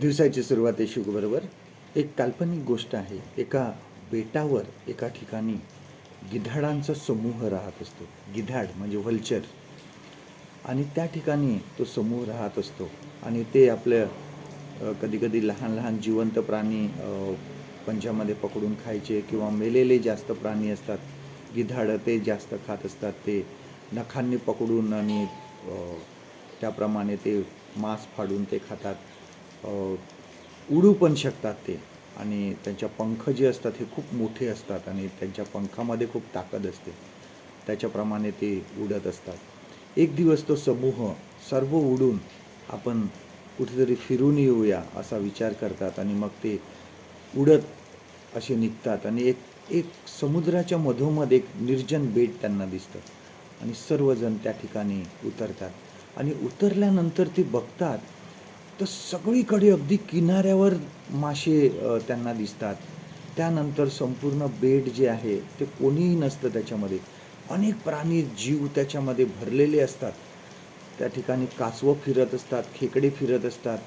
दिवसाची सुरुवात आहे शुकबरोबर एक काल्पनिक गोष्ट आहे एका बेटावर एका ठिकाणी गिधाडांचा समूह राहत असतो. गिधाड म्हणजे व्हल्चर. आणि त्या ठिकाणी तो समूह राहत असतो. आणि ते आपलं कधीकधी लहान लहान जिवंत प्राणी पंचामध्ये पंजामध्ये पकडून खायचे किंवा मेलेले जास्त प्राणी असतात. गिधाडं ते जास्त खात असतात. ते नखांनी पकडून आणि त्याप्रमाणे ते मांस फाडून ते खातात. उडू पण शकतात ते. आणि त्यांच्या पंख जे असतात हे खूप मोठे असतात आणि त्यांच्या पंखामध्ये खूप ताकद असते. त्याच्याप्रमाणे ते उडत असतात. एक दिवस तो समूह सर्व उडून आपण कुठेतरी फिरून येऊया असा विचार करतात आणि मग ते उडत असे निघतात आणि एक एक समुद्राच्या मधोमध एक निर्जन बेट त्यांना दिसतं. आणि सर्वजण त्या ठिकाणी उतरतात. आणि उतरल्यानंतर ते बघतात तर सगळीकडे अगदी किनाऱ्यावर मासे त्यांना दिसतात. त्यानंतर संपूर्ण बेट जे आहे ते कोणीही नसतं त्याच्यामध्ये. अनेक प्राणी जीव त्याच्यामध्ये भरलेले असतात. त्या ठिकाणी कासवं फिरत असतात खेकडे फिरत असतात.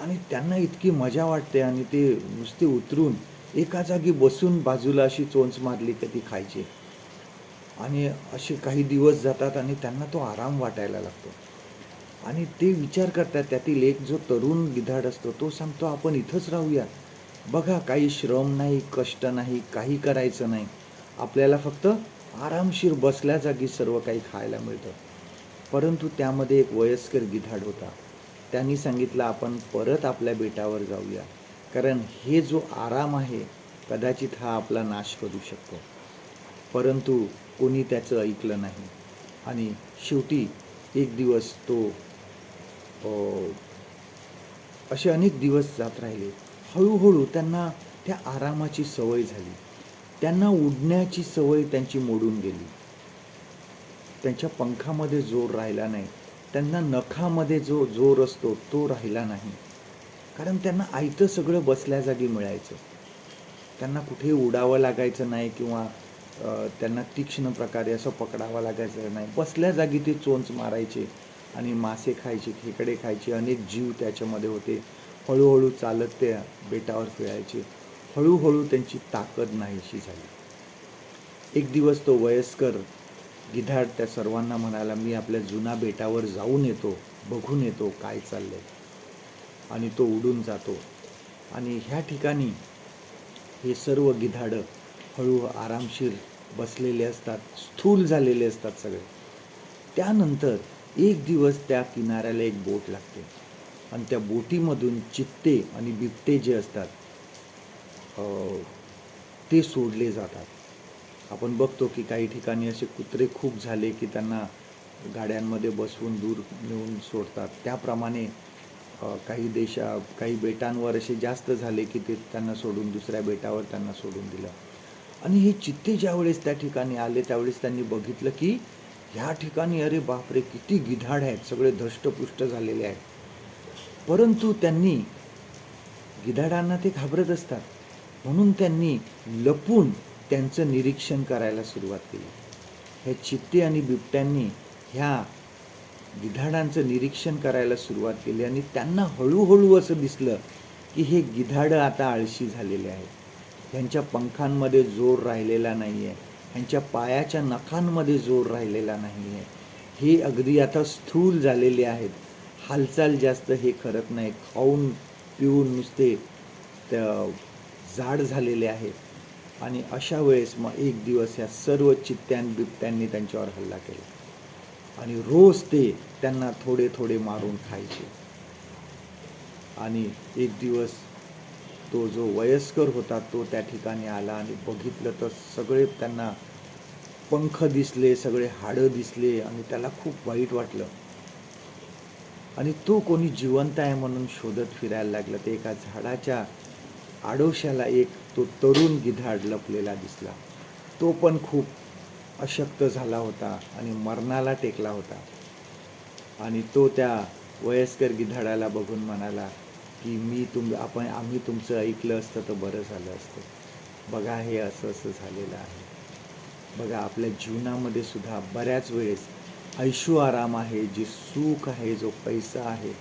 आणि त्यांना इतकी मजा वाटते आणि ते नुसते उतरून एका जागी बसून बाजूला अशी चोंच मारली की ती खायची. आणि असे काही दिवस जातात आणि त्यांना तो आराम वाटायला लागतो. आणि ते विचार करतात त्यातील एक जो तरुण गिधाड असतो तो सांगतो आपण इथंच राहूया. बघा काही श्रम नाही कष्ट नाही काही करायचं नाही. आपल्याला फक्त आरामशीर बसल्या जागी सर्व काही खायला मिळतं. परंतु त्यामध्ये एक वयस्कर गिधाड होता. त्यांनी सांगितलं आपण परत आपल्या बेटावर जाऊया. कारण हे जो आराम आहे कदाचित हा आपला नाश करू शकतो. परंतु कोणी त्याचं ऐकलं नाही. आणि शेवटी एक दिवस तो असे अनेक दिवस जात राहिले. हळूहळू त्यांना त्या आरामाची सवय झाली. त्यांना उडण्याची सवय त्यांची मोडून गेली. त्यांच्या पंखामध्ये जोर राहिला नाही. त्यांना नखामध्ये जो जोर असतो तो राहिला नाही. कारण त्यांना आयतं सगळं बसल्या जागी मिळायचं. त्यांना कुठे उडावं लागायचं नाही किंवा त्यांना तीक्ष्ण प्रकारे असं पकडावं लागायचं नाही. बसल्या जागी ते चोंच मारायचे. आणि मासे खायचे खेकडे खायचे अनेक जीव त्याच्यामध्ये होते. हळूहळू चालत ते बेटावर फिरायचे. हळूहळू त्यांची ताकद नाहीशी झाली. एक दिवस तो वयस्कर गिधाड त्या सर्वांना म्हणाला मी आपल्या जुना बेटावर जाऊन येतो बघून येतो काय चाललंय. आणि तो उडून जातो. आणि ह्या ठिकाणी हे सर्व गिधाडं हळू आरामशीर बसलेले असतात स्थूल झालेले असतात सगळे. त्यानंतर एक दिवस त्या किनाऱ्याला एक बोट लागते. आणि त्या बोटीमधून चित्ते आणि बिबटे जे असतात ते सोडले जातात. आपण बघतो की काही ठिकाणी असे कुत्रे खूप झाले की त्यांना गाड्यांमध्ये बसवून दूर नेऊन सोडतात. त्याप्रमाणे काही देशा काही बेटांवर असे जास्त झाले की ते त्यांना सोडून दुसऱ्या बेटावर त्यांना सोडून दिलं. आणि हे चित्ते ज्यावेळेस त्या ठिकाणी आले त्यावेळेस त्यांनी बघितलं की ह्या ठिकाणी अरे बापरे किती गिधाड आहेत सगळे धष्टपुष्ट झालेले आहेत. परंतु त्यांनी गिधाडांना ते घाबरत असतात. म्हणून त्यांनी लपून त्यांचं निरीक्षण करायला सुरुवात केली. हे चित्ते आणि बिबट्यांनी ह्या गिधाडांचं निरीक्षण करायला सुरुवात केली आणि त्यांना हळूहळू असं दिसलं की हे गिधाडं आता आळशी झालेले आहेत. त्यांच्या पंखांमध्ये जोर राहिलेला नाही आहे ह्यांच्या पायाच्या नखांमध्ये जोर राहिलेला नाही आहे हे अगदी आता स्थूल झालेले आहेत. हालचाल जास्त हे करत नाही. खाऊन पिऊन नुसते त्या जाड झालेले आहेत. आणि अशा वेळेस मग एक दिवस ह्या सर्व चित्त्यां बिबट्यांनी त्यांच्यावर हल्ला केला. आणि रोज ते त्यांना थोडे थोडे मारून खायचे. आणि एक दिवस तो जो वयस्कर होता तो त्या ठिकाणी आला आणि बघितलं तर सगळे त्यांना पंख दिसले सगळे हाडं दिसले आणि त्याला खूप वाईट वाटलं. आणि तो कोणी जिवंत आहे म्हणून शोधत फिरायला लागला. ते एका झाडाच्या आडोशाला एक तो तरुण गिधाड लपलेला दिसला. तो पण खूप अशक्त झाला होता आणि मरणाला टेकला होता. आणि तो त्या वयस्कर गिधाडाला बघून म्हणाला की मी तुम आपण आम्ही तुमचं ऐकलं असतं तर बरं झालं असतं. बघा हे असं असं झालेलं आहे. बघा आपल्या जीवनामध्ये सुद्धा बऱ्याच वेळेस ऐशू आराम आहे जे सुख आहे जो पैसा आहे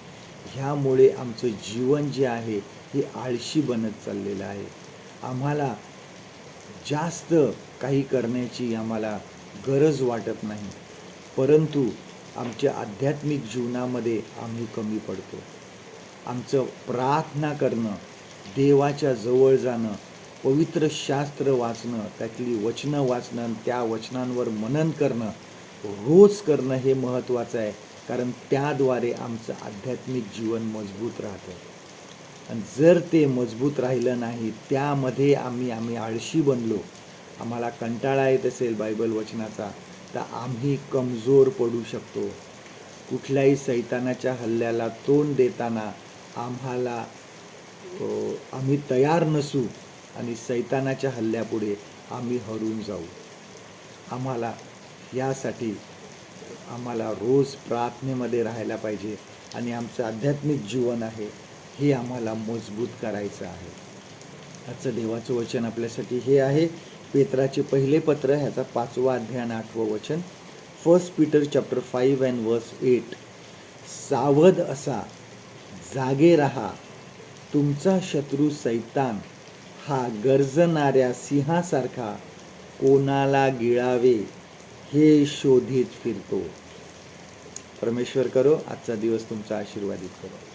ह्यामुळे आमचं जीवन जे आहे हे आळशी बनत चाललेलं आहे. आम्हाला जास्त काही करण्याची आम्हाला गरज वाटत नाही परंतु आमच्या आध्यात्मिक जीवनामध्ये आम्ही कमी पडतो. आमचं प्रार्थना करणं देवाच्या जवळ जाणं पवित्र शास्त्र वाचणं त्यातली वचनं वाचणं आणि त्या वचनांवर मनन करणं रोज करणं हे महत्त्वाचं आहे. कारण त्याद्वारे आमचं आध्यात्मिक जीवन मजबूत राहतं. आणि जर ते मजबूत राहिलं नाही त्यामध्ये आम्ही आम्ही आळशी बनलो. आम्हाला कंटाळा येत असेल बायबल वचनाचा तर आम्ही कमजोर पडू शकतो. कुठल्याही सैतानाच्या हल्ल्याला तोंड देताना आम्हाला आम्ही तयार नसू आणि सैतानाच्या हल्ल्यापुढे आम्ही हरून जाऊ. आम्हाला यासाठी आम्हाला रोज प्रार्थनेमध्ये राहायला पाहिजे आणि आमचं आध्यात्मिक जीवन आहे हे आम्हाला मजबूत करायचं आहे. आजचं देवाचं वचन आपल्यासाठी हे आहे. पेत्राचे पहिले पत्र ह्याचा पाचवा अध्याय आणि आठवं वचन. First Peter chapter five and verse eight सावध असा जागे रहा. तुमचा शत्रू सैतान हा गरजणाऱ्या सिंहासारखा कोणाला गिळावे हे शोधित फिरतो. परमेश्वर करो आजचा दिवस तुमचा आशीर्वादित करो.